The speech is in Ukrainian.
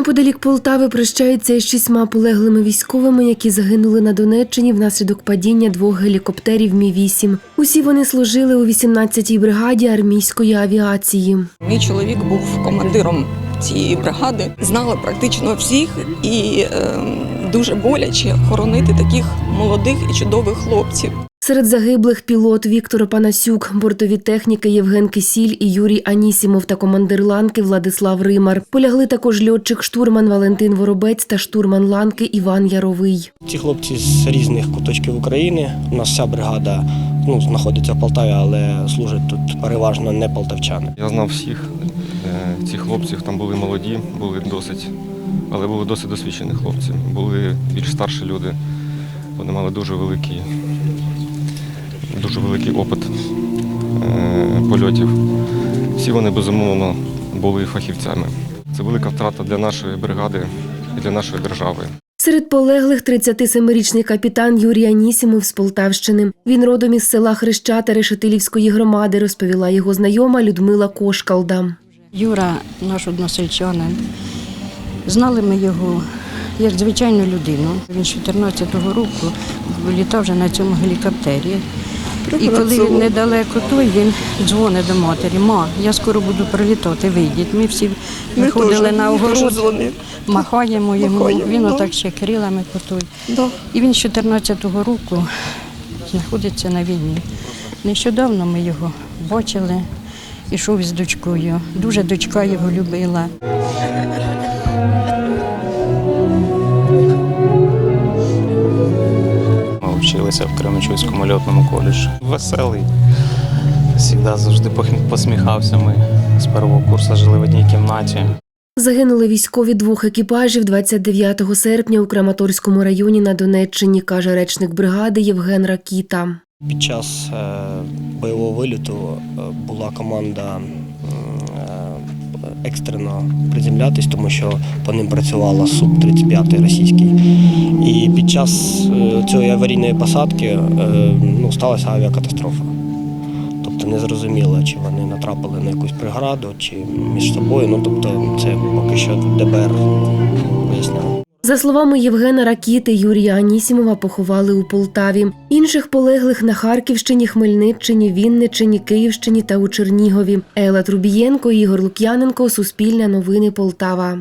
Неподалік Полтави прощаються із шістьма полеглими військовими, які загинули на Донеччині внаслідок падіння двох гелікоптерів Мі-8. Усі вони служили у 18-й бригаді армійської авіації. Мій чоловік був командиром цієї бригади, знали практично всіх, і е, дуже боляче хоронити таких молодих і чудових хлопців. Серед загиблих пілот Віктор Панасюк, бортові техніки Євген Кисіль і Юрій Анісімов та командир ланки Владислав Римар. Полягли також льотчик-штурман Валентин Воробець та штурман ланки Іван Яровий. Ці хлопці з різних куточків України. У нас вся бригада ну, знаходиться в Полтаві, але служать тут переважно не полтавчани. Я знав всіх е, цих хлопців, там були молоді, були досить, але були досить досвідчені хлопці. Були більш старші люди. Вони мали дуже великий, дуже великий опит е, польотів. Всі вони безумовно були фахівцями. Це велика втрата для нашої бригади і для нашої держави. Серед полеглих 37-річний капітан Юрій Анісімов з Полтавщини. Він родом із села Хрещата Решетилівської громади, розповіла його знайома Людмила Кошкалда. Юра, наш односельчанин. Знали ми його як звичайну людину. Він з 14-го року літав вже на цьому гелікоптері. І коли він недалеко той, він дзвонить до матері. Ма, я скоро буду прилітати, вийдіть. Ми всі виходили на огород, махаємо йому. Він отак ще крилами. Да. І він з 14-го року знаходиться на війні. Нещодавно ми його бачили, ішов із дочкою. Дуже дочка його любила. Вчилися в Кременчуцькому льотному коледжі. Веселий. Завжди завжди посміхався. Ми з першого курсу жили в одній кімнаті. Загинули військові двох екіпажів 29 серпня у Краматорському районі на Донеччині, каже речник бригади Євген Ракіта. Під час е, бойового виліту е, була команда екстрено приземлятись, тому що по ним працювала Су-35 російський. І під час е, цієї аварійної посадки е, ну, сталася авіакатастрофа. Тобто не зрозуміло, чи вони натрапили на якусь преграду, чи між собою. Ну тобто це поки що ДБР виясняє. За словами Євгена Ракіти, Юрія Анісімова поховали у Полтаві. Інших полеглих на Харківщині, Хмельниччині, Вінниччині, Київщині та у Чернігові. Ела Трубієнко, Ігор Лук'яненко, Суспільне новини Полтава.